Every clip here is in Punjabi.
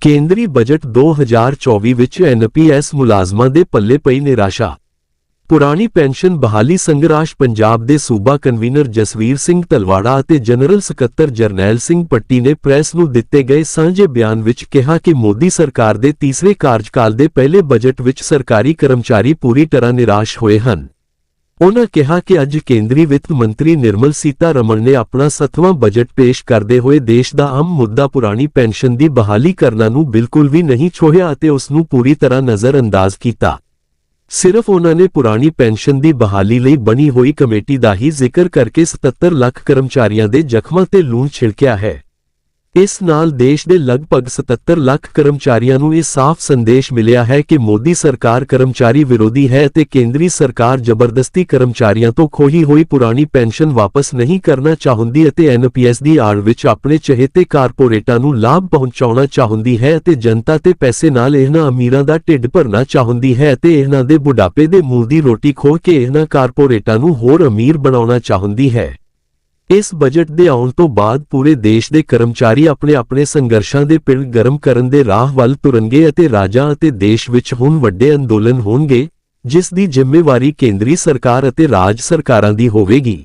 ਕੇਂਦਰੀ ਬਜਟ 2024 ਵਿੱਚ ਐਨਪੀਐਸ ਮੁਲਾਜ਼ਮਾਂ ਦੇ ਪੱਲੇ ਪਈ ਨਿਰਾਸ਼ਾ। ਪੁਰਾਣੀ ਪੈਨਸ਼ਨ ਬਹਾਲੀ ਸੰਘਰਸ਼ ਪੰਜਾਬ ਦੇ ਸੂਬਾ ਕਨਵੀਨਰ ਜਸਵੀਰ ਸਿੰਘ ਤਲਵਾੜਾ ਅਤੇ ਜਨਰਲ ਸਕੱਤਰ ਜਰਨੈਲ ਸਿੰਘ ਪੱਟੀ ਨੇ ਪ੍ਰੈਸ ਨੂੰ ਦਿੱਤੇ ਗਏ ਸਾਂਝੇ ਬਿਆਨ ਵਿੱਚ ਕਿਹਾ ਕਿ ਮੋਦੀ ਸਰਕਾਰ ਦੇ ਤੀਸਰੇ ਕਾਰਜਕਾਲ ਦੇ ਪਹਿਲੇ ਬਜਟ ਵਿੱਚ ਸਰਕਾਰੀ ਕਰਮਚਾਰੀ ਪੂਰੀ ਤਰ੍ਹਾਂ ਨਿਰਾਸ਼ ਹੋਏ ਹਨ। ਉਨ੍ਹਾਂ ਕਿਹਾ ਕਿ ਅੱਜ ਕੇਂਦਰੀ ਵਿੱਤ ਮੰਤਰੀ ਨਿਰਮਲ ਸੀਤਾਰਮਣ ਨੇ ਆਪਣਾ 7ਵਾਂ ਬਜਟ ਪੇਸ਼ ਕਰਦੇ ਹੋਏ ਦੇਸ਼ ਦਾ ਆਮ ਮੁੱਦਾ ਪੁਰਾਣੀ ਪੈਨਸ਼ਨ ਦੀ ਬਹਾਲੀ ਕਰਨਾ ਨੂੰ ਬਿਲਕੁਲ ਵੀ ਨਹੀਂ ਛੋਹਿਆ ਅਤੇ ਉਸ ਨੂੰ ਪੂਰੀ ਤਰ੍ਹਾਂ ਨਜ਼ਰਅੰਦਾਜ਼ ਕੀਤਾ। ਸਿਰਫ ਉਹਨਾਂ ਨੇ ਪੁਰਾਣੀ ਪੈਨਸ਼ਨ ਦੀ ਬਹਾਲੀ ਲਈ ਬਣੀ ਹੋਈ ਕਮੇਟੀ ਦਾ ਹੀ ਜ਼ਿਕਰ ਕਰਕੇ 77 ਲੱਖ ਕਰਮਚਾਰੀਆਂ ਦੇ ਜ਼ਖਮਾਂ ਤੇ ਲੂਣ ਛਿੜਕਿਆ ਹੈ। ਇਸ ਨਾਲ ਦੇਸ਼ ਦੇ ਲਗਭਗ 77 ਲੱਖ ਕਰਮਚਾਰੀਆਂ ਨੂੰ ਇਹ ਸਾਫ਼ ਸੰਦੇਸ਼ ਮਿਲਿਆ ਹੈ ਕਿ ਮੋਦੀ ਸਰਕਾਰ ਕਰਮਚਾਰੀ ਵਿਰੋਧੀ ਹੈ ਅਤੇ ਕੇਂਦਰੀ ਸਰਕਾਰ ਜ਼ਬਰਦਸਤੀ ਕਰਮਚਾਰੀਆਂ ਤੋਂ ਖੋਹੀ ਹੋਈ ਪੁਰਾਣੀ ਪੈਨਸ਼ਨ ਵਾਪਸ ਨਹੀਂ ਕਰਨਾ ਚਾਹੁੰਦੀ ਅਤੇ ਐਨਪੀਐਸ ਦੀ ਆੜ ਵਿੱਚ ਆਪਣੇ ਚਹੇਤੇ ਕਾਰਪੋਰੇਟਾਂ ਨੂੰ ਲਾਭ ਪਹੁੰਚਾਉਣਾ ਚਾਹੁੰਦੀ ਹੈ ਅਤੇ ਜਨਤਾ ਤੇ ਪੈਸੇ ਨਾਲ ਇਹਨਾਂ ਅਮੀਰਾਂ ਦਾ ਢਿੱਡ ਭਰਨਾ ਚਾਹੁੰਦੀ ਹੈ ਅਤੇ ਇਹਨਾਂ ਦੇ ਬੁਢਾਪੇ ਦੇ ਮੂਲ ਦੀ ਰੋਟੀ ਖੋਹ ਕੇ ਇਹਨਾਂ ਕਾਰਪੋਰੇਟਾਂ ਨੂੰ ਹੋਰ ਅਮੀਰ ਬਣਾਉਣਾ ਚਾਹੁੰਦੀ ਹੈ। ਇਸ ਬਜਟ ਦੇ ਆਉਣ ਤੋਂ ਬਾਅਦ ਪੂਰੇ ਦੇਸ਼ ਦੇ ਕਰਮਚਾਰੀ ਆਪਣੇ ਆਪਣੇ ਸੰਘਰਸ਼ਾਂ ਦੇ ਪਿੰਡ ਗਰਮ ਕਰਨ ਦੇ ਰਾਹ ਵੱਲ ਤੁਰਨਗੇ ਅਤੇ ਰਾਜਾਂ ਅਤੇ ਦੇਸ਼ ਵਿੱਚ ਹੁਣ ਵੱਡੇ ਅੰਦੋਲਨ ਹੋਣਗੇ, ਜਿਸ ਦੀ ਜ਼ਿੰਮੇਵਾਰੀ ਕੇਂਦਰੀ ਸਰਕਾਰ ਅਤੇ ਰਾਜ ਸਰਕਾਰਾਂ ਦੀ ਹੋਵੇਗੀ।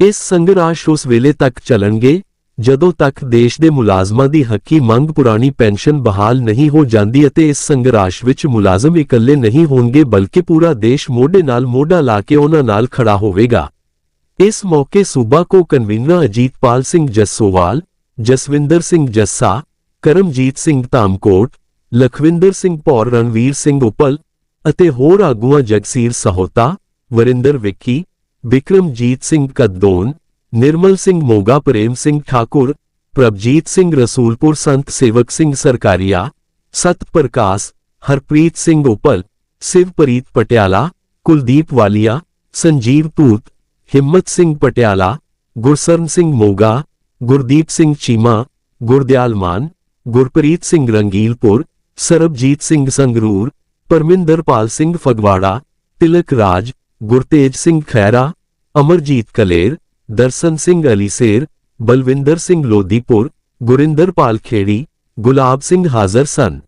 ਇਸ ਸੰਘਰਸ਼ ਉਸ ਵੇਲੇ ਤੱਕ ਚੱਲਣਗੇ, ਜਦੋਂ ਤੱਕ ਦੇਸ਼ ਦੇ ਮੁਲਾਜ਼ਮਾਂ ਦੀ ਹੱਕੀ ਮੰਗ ਪੁਰਾਣੀ ਪੈਨਸ਼ਨ ਬਹਾਲ ਨਹੀਂ ਹੋ ਜਾਂਦੀ ਅਤੇ ਇਸ ਸੰਘਰਸ਼ ਵਿੱਚ ਮੁਲਾਜ਼ਮ ਇਕੱਲੇ ਨਹੀਂ ਹੋਣਗੇ, ਬਲਕਿ ਪੂਰਾ ਦੇਸ਼ ਮੋਢੇ ਨਾਲ ਮੋਢਾ ਲਾ ਕੇ ਉਹਨਾਂ ਨਾਲ ਖੜਾ ਹੋਵੇਗਾ। ਇਸ ਮੌਕੇ ਸੂਬਾ ਕੋ ਕਨਵੀਨਰ ਅਜੀਤਪਾਲ ਸਿੰਘ ਜੱਸੋਵਾਲ, ਜਸਵਿੰਦਰ ਸਿੰਘ ਜੱਸਾ, ਕਰਮਜੀਤ ਸਿੰਘ ਧਾਮਕੋਟ, ਲਖਵਿੰਦਰ ਸਿੰਘ ਪੌਰ ਰਣਵੀਰ ਸਿੰਘ ਉਪਲ ਅਤੇ ਹੋਰ ਆਗੂਆਂ ਜਗਸੀਰ ਸਹੋਤਾ, ਵਰਿੰਦਰ ਵਿੱਕੀ ਵਿਕਰਮਜੀਤ ਸਿੰਘ ਕਦਦੋਨ ਨਿਰਮਲ ਸਿੰਘ ਮੋਗਾ, ਪ੍ਰੇਮ ਸਿੰਘ ਠਾਕੁਰ, ਪ੍ਰਭਜੀਤ ਸਿੰਘ ਰਸੂਲਪੁਰ, ਸੰਤ ਸੇਵਕ ਸਿੰਘ ਸਰਕਾਰੀਆ, ਸਤ ਪ੍ਰਕਾਸ਼, ਹਰਪ੍ਰੀਤ ਸਿੰਘ ਉਪਲ, ਸਿਵਪ੍ਰੀਤ ਪਟਿਆਲਾ, ਕੁਲਦੀਪ ਵਾਲੀਆ, ਸੰਜੀਵ ਤੂਤ हिम्मत सिंह पटियाला, गुरसरन सिंह मोगा, गुरदीप सिंह चीमा, गुरदयाल मान, गुरप्रीत सिंह रंगीलपुर, सरबजीत सिंह संगरूर परमिंदरपाल सिंह फगवाड़ा, तिलक राज, गुरतेज सिंह खैरा, अमरजीत कलेर, दर्शन सिंह अलीसेर, बलविंदर सिंह लोधीपुर गुरिंदरपाल खेड़ी, गुलाब सिंह हाजर सन